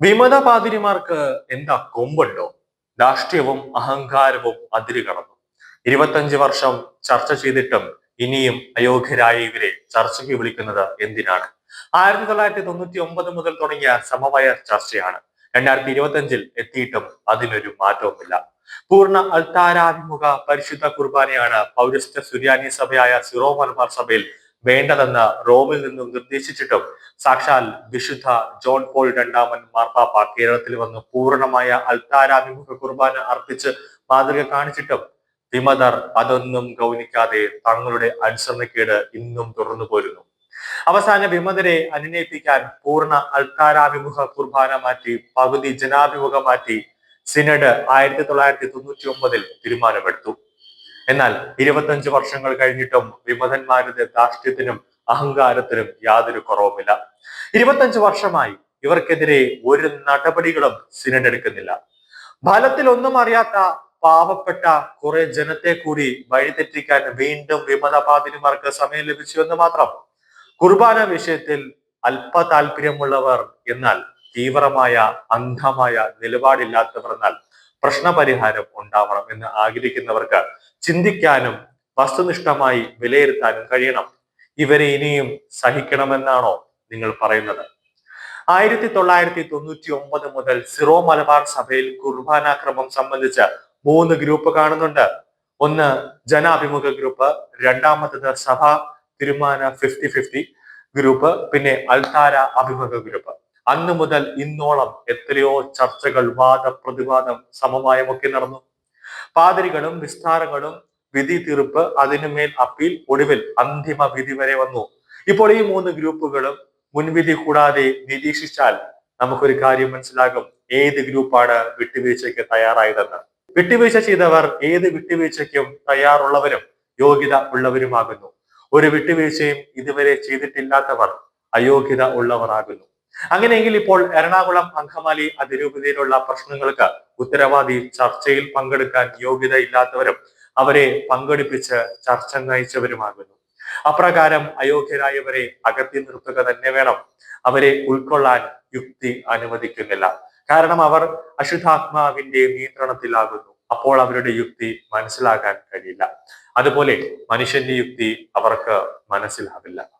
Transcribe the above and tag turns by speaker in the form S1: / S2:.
S1: വിമത പാതിരിമാർക്ക് എന്താ കൊമ്പുണ്ടോ? രാഷ്ട്രീയവും അഹങ്കാരവും അതിര് കടന്നു. ഇരുപത്തഞ്ച് വർഷം ചർച്ച ചെയ്തിട്ടും ഇനിയും അയോഗ്യരായ ഇവരെ ചർച്ചയ്ക്ക് വിളിക്കുന്നത് എന്തിനാണ്? ആയിരത്തി തൊള്ളായിരത്തി തൊണ്ണൂറ്റി ഒമ്പത് മുതൽ തുടങ്ങിയ സമവായ ചർച്ചയാണ്. രണ്ടായിരത്തി ഇരുപത്തഞ്ചിൽ എത്തിയിട്ടും അതിനൊരു മാറ്റവുമില്ല. പൂർണ അൽത്താരാഭിമുഖ പരിശുദ്ധ കുർബാനയാണ് പൗരസ്ത്യ സുര്യാനി സഭയായ സിറോ മലബാർ സഭയിൽ വേണ്ടതെന്ന് റോമിൽ നിന്നും നിർദ്ദേശിച്ചിട്ടും സാക്ഷാൽ വിശുദ്ധ ജോൺ പോൾ രണ്ടാമൻ മാർപ്പാപ്പ കേരളത്തിൽ വന്ന് പൂർണമായ അൽത്താരാഭിമുഖ കുർബാന അർപ്പിച്ച് മാതൃക കാണിച്ചിട്ടും വിമതർ അതൊന്നും ഗൗനിക്കാതെ തങ്ങളുടെ അനുസരണക്കേട് ഇന്നും തുടർന്നു പോരുന്നു. അവസാന വിമതരെ അനുനയിപ്പിക്കാൻ പൂർണ അൽത്താരാഭിമുഖ കുർബാന മാറ്റി പകുതി ജനാഭിമുഖം മാറ്റി സിനഡ് ആയിരത്തി തൊള്ളായിരത്തി തൊണ്ണൂറ്റി ഒമ്പതിൽ തീരുമാനമെടുത്തു. എന്നാൽ ഇരുപത്തഞ്ച് വർഷങ്ങൾ കഴിഞ്ഞിട്ടും വിമതന്മാരുടെ ധാർഷ്ട്യത്തിനും അഹങ്കാരത്തിനും യാതൊരു കുറവുമില്ല. ഇരുപത്തഞ്ച് വർഷമായി ഇവർക്കെതിരെ ഒരു നടപടികളും സിനഡ് എടുക്കുന്നില്ല. ഫലത്തിൽ ഒന്നും അറിയാത്ത പാവപ്പെട്ട കുറെ ജനത്തെ കൂടി വഴിതെറ്റിക്കാൻ വീണ്ടും വിമതപാതിരിമാർക്ക് സമയം ലഭിച്ചു എന്ന് മാത്രം. കുർബാന വിഷയത്തിൽ അല്പ താല്പര്യമുള്ളവർ എന്നാൽ തീവ്രമായ അന്ധമായ നിലപാടില്ലാത്തവർ എന്നാൽ പ്രശ്നപരിഹാരം ഉണ്ടാവണം എന്ന് ആഗ്രഹിക്കുന്നവർക്ക് ചിന്തിക്കാനും വസ്തുനിഷ്ഠമായി വിലയിരുത്താനും കഴിയണം. ഇവരെ ഇനിയും സഹിക്കണമെന്നാണോ നിങ്ങൾ പറയുന്നത്? ആയിരത്തി തൊള്ളായിരത്തി തൊണ്ണൂറ്റി ഒമ്പത് മുതൽ സിറോ മലബാർ സഭയിൽ കുർബാനാക്രമം സംബന്ധിച്ച് മൂന്ന് ഗ്രൂപ്പ് കാണുന്നുണ്ട്. ഒന്ന് ജനാഭിമുഖ ഗ്രൂപ്പ് രണ്ടാമത്തത് സഭ തീരുമാന ഫിഫ്റ്റി ഫിഫ്റ്റി ഗ്രൂപ്പ് പിന്നെ അൽത്താര അഭിമുഖ ഗ്രൂപ്പ്. അന്ന് മുതൽ ഇന്നോളം എത്രയോ ചർച്ചകൾ വാദപ്രതിവാദം സമവായമൊക്കെ നടന്നു. പാതിരികളും വിസ്താരങ്ങളും വിധി തീർപ്പ് അതിനുമേൽ അപ്പീൽ ഒടുവിൽ അന്തിമ വിധി വരെ വന്നു. ഇപ്പോൾ ഈ മൂന്ന് ഗ്രൂപ്പുകളും മുൻവിധി കൂടാതെ നിരീക്ഷിച്ചാൽ നമുക്കൊരു കാര്യം മനസ്സിലാകും. ഏത് ഗ്രൂപ്പാണ് വിട്ടുവീഴ്ചയ്ക്ക് തയ്യാറായതെന്ന്. വിട്ടുവീഴ്ച ചെയ്തവർ ഏത് വിട്ടുവീഴ്ചയ്ക്കും തയ്യാറുള്ളവരും യോഗ്യത ഉള്ളവരുമാകുന്നു. ഒരു വിട്ടുവീഴ്ചയും ഇതുവരെ ചെയ്തിട്ടില്ലാത്തവർ അയോഗ്യത ഉള്ളവരാകുന്നു. അങ്ങനെയെങ്കിൽ ഇപ്പോൾ എറണാകുളം അങ്കമാലി അതിരൂപതയിലുള്ള പ്രശ്നങ്ങൾക്ക് ഉത്തരവാദി ചർച്ചയിൽ പങ്കെടുക്കാൻ യോഗ്യത ഇല്ലാത്തവരും അവരെ പങ്കെടുപ്പിച്ച് ചർച്ച നയിച്ചവരുമാകുന്നു. അപ്രകാരം അയോഗ്യരായവരെ അകത്തി നിർത്തുക തന്നെ വേണം. അവരെ ഉൾക്കൊള്ളാൻ യുക്തി അനുവദിക്കുന്നില്ല. കാരണം അവർ അശുദ്ധാത്മാവിന്റെ നിയന്ത്രണത്തിലാകുന്നു. അപ്പോൾ അവരുടെ യുക്തി മനസ്സിലാക്കാൻ കഴിയില്ല. അതുപോലെ മനുഷ്യന്റെ യുക്തി അവർക്ക് മനസ്സിലാവില്ല.